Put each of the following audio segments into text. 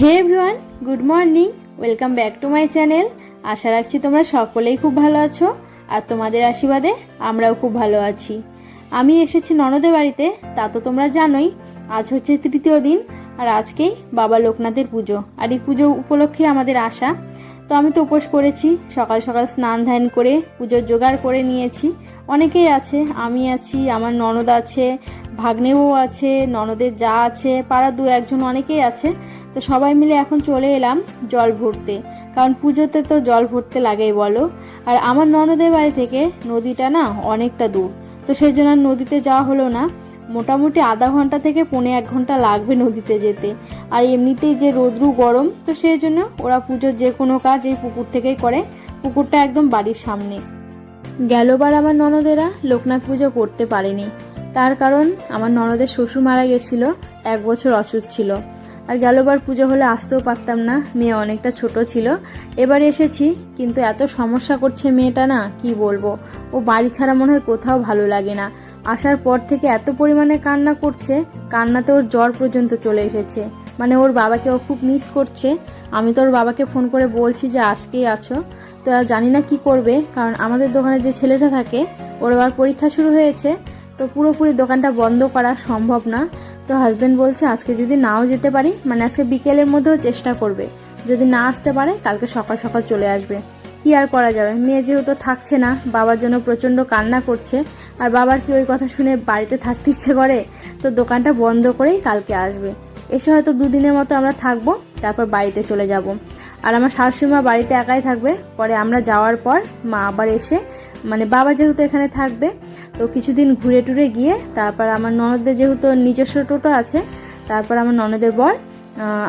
Hey everyone, good morning, welcome back to my channel. আশা রাখছি তোমরা সকলেই খুব ভালো আছো আর তোমাদের আশীর্বাদে আমরাও খুব ভালো আছি। আমি এসেছি ননদের বাড়িতে, তা তো তোমরা জানোই, আজ হচ্ছে তৃতীয় দিন আর আজকেই বাবা লোকনাথের পুজো আর এই পুজো উপলক্ষে আমাদের আসা তো আমি তো উপোস করেছি, সকাল সকাল স্নান ধ্যান করে, পুজোর জোগাড় করে নিয়েছি। অনেকেই আছে, আমি আছি, আমার ননদ আছে, ভাগ্নেও আছে, ননদের যা আছে পাড়া দু একজন অনেকেই আছে। তো সবাই মিলে এখন চলে এলাম জল ভরতে। কারণ পুজোতে তো জল ভরতে লাগেই, বলো। আর আমার ননদের বাড়ি থেকে নদীটা না অনেকটা দূর। তো সেই জন্য নদীতে যাওয়া হলো না। মোটামুটি আধা ঘণ্টা থেকে পৌনে এক ঘণ্টা লাগবে নদীতে যেতে। আর এমনিতেই যে রোদ্রু গরম, তো সেই জন্য ওরা পুজোর যে কোনো কাজ এই পুকুর থেকেই করে। পুকুরটা একদম বাড়ির সামনে। গেলবার আমার ননদেরা লোকনাথ পুজো করতে পারেনি। তার কারণ আমার ননদের শ্বশুর মারা গেছিল, এক বছর অচুত ছিল। আর গেলবার পুজো হলে আসতেও পারতাম না, মেয়ে অনেকটা ছোট ছিল। এবার এসেছি, কিন্তু এত সমস্যা করছে মেয়েটা না, কি বলব? ও বাড়ি ছাড়া মনে হয় কোথাও ভালো লাগে না। আসার পর থেকে এত পরিমাণে কান্না করছে, কান্নাতে ওর জ্বর পর্যন্ত চলে এসেছে। মানে ওর বাবাকে ও খুব মিস করছে। আমি তো ওর বাবাকে ফোন করে বলছি যে আজকেই আছো। তো জানি না কি করবে, কারণ আমাদের দোকানে যে ছেলেটা থাকে, ওর আবার পরীক্ষা শুরু হয়েছে। তো পুরোপুরি দোকানটা বন্ধ করা সম্ভব না। তো হাজবেন্ড বলছে, আজকে যদি নাও যেতে পারি মানে আজকে বিকেলের মধ্যেও চেষ্টা করবে। যদি না আসতে পারে, কালকে সকাল সকাল চলে আসবে। কি আর করা যাবে? মেয়ে যেহেতু থাকছে না, বাবার জন্য প্রচণ্ড কান্না করছে। আর বাবার কি ওই কথা শুনে বাড়িতে থাকতে ইচ্ছে করে? তো দোকানটা বন্ধ করেই কালকে আসবে। এসে হয়তো দুদিনের মতো আমরা থাকব, তারপর বাড়িতে চলে যাব। আর আমার শাশুড়ি মা বাড়িতে একাই থাকবে। পরে আমরা যাওয়ার পর মা আবার এসে মানে বাবা যেহেতু এখানে থাকবে তো কিছুদিন ঘুরে টুরে গিয়ে তারপর আমার ননদের যেহেতু নিজস্ব টোটো আছে, তারপর আমার ননদের বর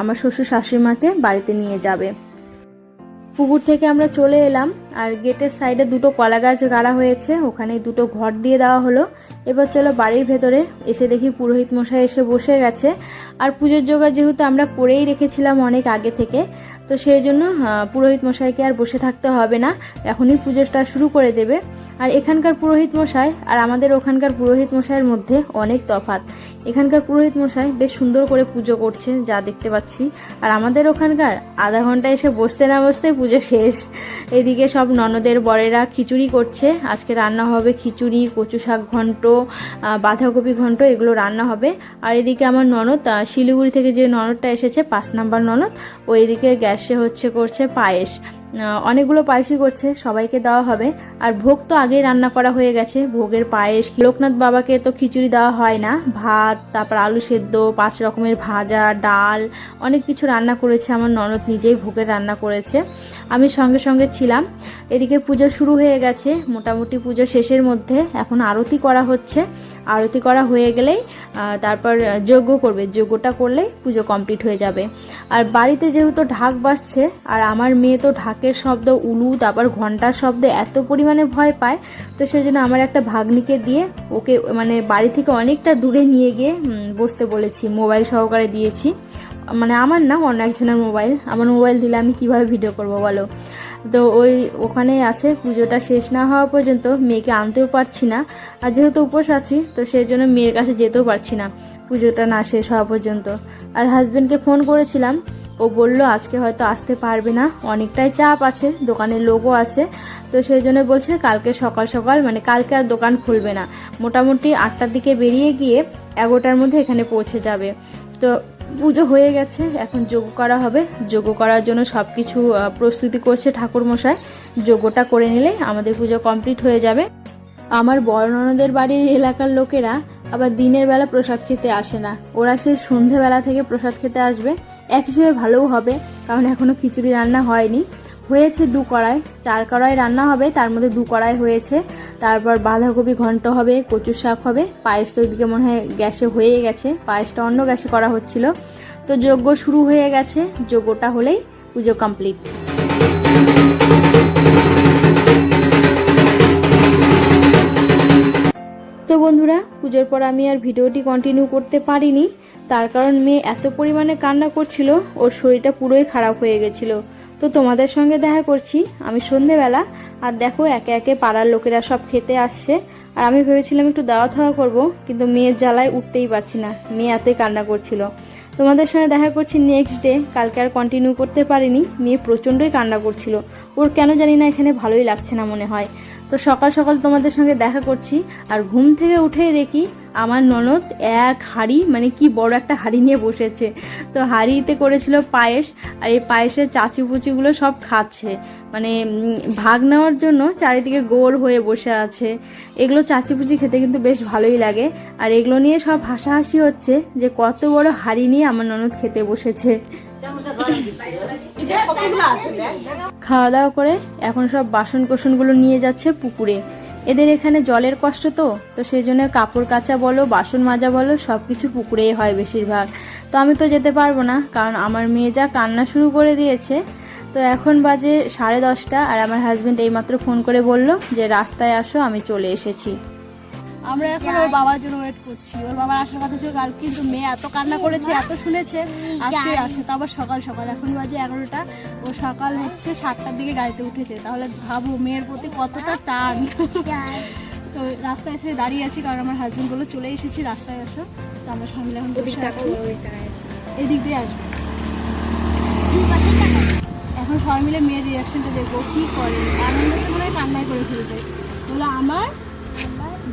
আমার শ্বশুর শাশুড়ি মাকে বাড়িতে নিয়ে যাবে। পুকুর থেকে আমরা চলে এলাম, আর গেটের সাইডে দুটো কলা গাছ গাড়া হয়েছে, ওখানে দুটো ঘর দিয়ে দেওয়া হলো। এবার চলো বাড়ির ভেতরে, এসে দেখি পুরোহিত মশাই এসে বসে গেছে। আর পুজোর জোগাড় যেহেতু আমরা করেই রেখেছিলাম অনেক আগে থেকে, তো সেই জন্য পুরোহিত মশাইকে আর বসে থাকতে হবে না, এখনই পুজোটা শুরু করে দেবে। আর এখানকার পুরোহিত মশাই, আর আমাদের ওখানকার পুরোহিত মশাইয়ের মধ্যে অনেক তফাৎ। এখানকার পুরোহিত মশাই বেশ সুন্দর করে পুজো করছে যা দেখতে পাচ্ছি। আর আমাদের ওখানকার আধা ঘণ্টা এসে বসতে না বসতে পুজো শেষ। এদিকে সব ননদের বরেরা খিচুড়ি করছে। আজকে রান্না হবে খিচুড়ি, কচু শাক ঘন্ট বাঁধাকপি ঘন্ট, এগুলো রান্না হবে। আর এদিকে আমার ননদ শিলিগুড়ি থেকে যে ননদটা এসেছে, পাঁচ নাম্বার ননদ, ও এদিকে গ্যাসে হচ্ছে করছে পায়েস। অনেকগুলো পায়েসই করছে, সবাইকে দেওয়া হবে। আর ভোগ তো আগেই রান্না করা হয়ে গেছে। ভোগের পায়েস, লোকনাথ বাবাকে তো খিচুড়ি দেওয়া হয় না। ভাত, তারপর আলু সেদ্ধ, পাঁচ রকমের ভাজা, ডাল, অনেক কিছু রান্না করেছে। আমার ননদ নিজেই ভোগের রান্না করেছে। আমি সঙ্গে সঙ্গে ছিলাম। এদিকে পুজো শুরু হয়ে গেছে। মোটামুটি পুজো শেষের মধ্যে। এখন আরতি করা হচ্ছে। আরতি করা হয়ে গেলেই তারপর যজ্ঞ করবে। যজ্ঞটা করলেই পুজো কমপ্লিট হয়ে যাবে। আর বাড়িতে যেহেতু ঢাক বাজছে, আর আমার মেয়ে তো ঢাকের শব্দ, উলু, তারপর ঘণ্টার শব্দ এত পরিমাণে ভয় পায়, তো সেই জন্য আমার একটা ভাগ্নিকে দিয়ে ওকে মানে বাড়ি থেকে অনেকটা দূরে নিয়ে গিয়ে বসতে বলেছি। মোবাইল সহকারে দিয়েছি। মানে আমার না, অন্য একজনের মোবাইল। আমার মোবাইল দিলে আমি কীভাবে ভিডিও করব বলো? তো ওই ওখানেই আছে, পুজোটা শেষ না হওয়া পর্যন্ত মেয়েকে আনতেও পারছি না। আর যেহেতু উপোস আছি, তো সেই জন্য মেয়ের কাছে যেতেও পারছি না, পুজোটা না শেষ হওয়া পর্যন্ত। আর হাজবেন্ডকে ফোন করেছিলাম, ও বলল আজকে হয়তো আসতে পারবে না, অনেকটাই চাপ আছে, দোকানের লোকও আছে, তো সেই জন্য বলছে কালকে সকাল সকাল মানে কালকে আর দোকান খুলবে না। মোটামুটি আটটার দিকে বেরিয়ে গিয়ে এগারোটার মধ্যে এখানে পৌঁছে যাবে। তো পুজো হয়ে গেছে, এখন যোগ করা হবে। যোগ্য করার জন্য সব কিছু প্রস্তুতি করছে ঠাকুর মশাই যোগ্যটা করে নিলে আমাদের পুজো কমপ্লিট হয়ে যাবে। আমার বর্ণনদের বাড়ির এলাকার লোকেরা আবার দিনের বেলা প্রসাদ খেতে আসে না। ওরা সেই সন্ধেবেলা থেকে প্রসাদ খেতে আসবে। এক হিসেবে ভালোও হবে, কারণ এখনও খিচুড়ি রান্না হয়নি। হয়েছে দু কড়াই, চার কড়াই রান্না হবে, তার মধ্যে দু কড়াই হয়েছে। তারপর বাঁধাকপি ঘন্ট হবে কচু শাক হবে। পায়েস তো ওইদিকে মনে হয় গ্যাসে হয়ে গেছে, পায়েসটা অন্য গ্যাসে করা হচ্ছিল। তো যজ্ঞ শুরু হয়ে গেছে যজ্ঞটা হলেই পুজো কমপ্লিট তো বন্ধুরা, পুজোর পর আমি আর ভিডিওটি কন্টিনিউ করতে পারিনি, তার কারণ মেয়ে এত পরিমাণে কান্না করছিল, ওর শরীরটা পুরোই খারাপ হয়ে গেছিল। তো তোমাদের সঙ্গে দেখা করছি। আমি সন্ধেবেলা, আর দেখো একে একে পাড়ার লোকেরা সব খেতে আসছে। আর আমি ভেবেছিলাম একটু দাওয়া থাওয়া করব, কিন্তু মেয়ের জ্বালায় উঠতেই পারছি না। মেয়ে এতই কান্না করছিল। তোমাদের সঙ্গে দেখা করছি নেক্সট ডে কালকে আর কন্টিনিউ করতে পারিনি। মেয়ে প্রচণ্ডই কান্না করছিল। ওর কেন জানি না এখানে ভালোই লাগছে না মনে হয়। তো সকাল সকাল তোমাদের সঙ্গে দেখা করছি, আর ঘুম থেকে উঠেই দেখি আমার ননদ এক হাড়ি মানে কি বড় একটা হাড়ি নিয়ে বসেছে। তো হাড়িতে করেছিল পায়েস, আর এই পায়েসের চাচি পুচিগুলো সব খাচ্ছে। মানে ভাগ নেওয়ার জন্য চারিদিকে গোল হয়ে বসে আছে। এগুলো চাচি পুচি খেতে কিন্তু বেশ ভালোই লাগে। আর এগুলো নিয়ে সব হাসাহাসি হচ্ছে যে কত বড় হাড়ি নিয়ে আমার ননদ খেতে বসেছে। খাওয়া দাওয়া করে এখন সব বাসন কোসনগুলো নিয়ে যাচ্ছে পুকুরে। এদের এখানে জলের কষ্ট তো তো সেই জন্য কাপড় কাচা বলো, বাসন মাজা বলো সব কিছু পুকুরেই হয় বেশিরভাগ। তো আমি তো যেতে পারব না, কারণ আমার মেয়ে যা কান্না শুরু করে দিয়েছে। তো এখন বাজে সাড়ে দশটা, আর আমার হাজব্যান্ড এইমাত্র ফোন করে বলল যে, রাস্তায় আসো, আমি চলে এসেছি। আমরা এখন ওর বাবার জন্য ওয়েট করছি। ওর বাবার আসার কথা ছিল কাল কিন্তু মেয়ে এত কান্না করেছে এত শুনেছে। আজকে আসে তো আবার সকাল সকাল এখন বাজে এগারোটা। ও সকাল হচ্ছে সাতটার দিকে গাড়িতে উঠেছে। তাহলে ভাবো মেয়ের প্রতি কতটা টান। তো রাস্তায় এসে দাঁড়িয়ে আছি কারণ আমার হাজবেন্ড বলে চলে এসেছি রাস্তায় আসো তো আমরা মিলে এখন বসে আছি। এদিক দিয়ে আসব। এখন সবাই মিলে মেয়ের রিয়াকশনটা দেখব কি করে? আনন্দতে মনে হয় কান্নায় করে ফেলবে। বলো আমার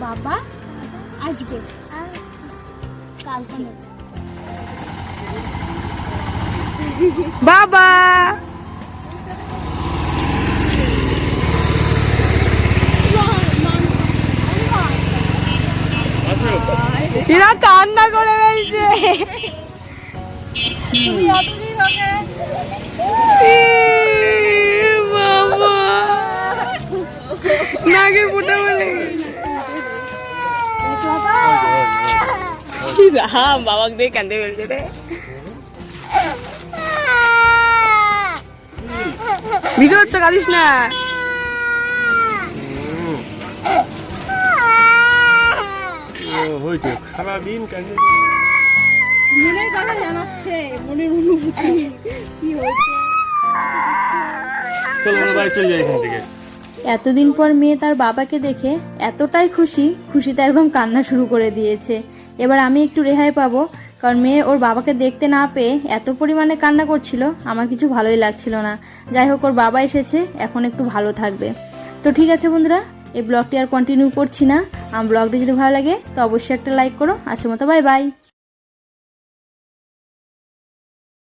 বাবা আসবে। বাবা! এরা কান্না করে ফেলছে। নাকে ফুটা বলে রাম বাবাকে দিয়ে কান্দে ফেলছে রে ভিডিও হচ্ছে কাঁদিস না হয়েছে সারাদিন কান্দে মনের কথা জানাচ্ছে মনের অনুভূতি কি হয়েছে চল আমরা বাড়ি চলে যাই এখান থেকে এতদিন পর মেয়ে তার বাবাকে দেখে এতটাই খুশি খুশিতে একদম কান্না শুরু করে দিয়েছে। এবার আমি একটু রেহাই পাবো, কারণ মেয়ে ওর বাবাকে দেখতে না পেয়ে এত পরিমাণে কান্না করছিল, আমার কিছু ভালোই লাগছিল না। যাই হোক, ওর বাবা এসেছে, এখন একটু ভালো থাকবে। তো ঠিক আছে বন্ধুরা, এই ব্লগটি আর কন্টিনিউ করছি না। আমার ব্লগটি যদি ভালো লাগে, তো অবশ্যই একটা লাইক করো। আজকের মতো বাই বাই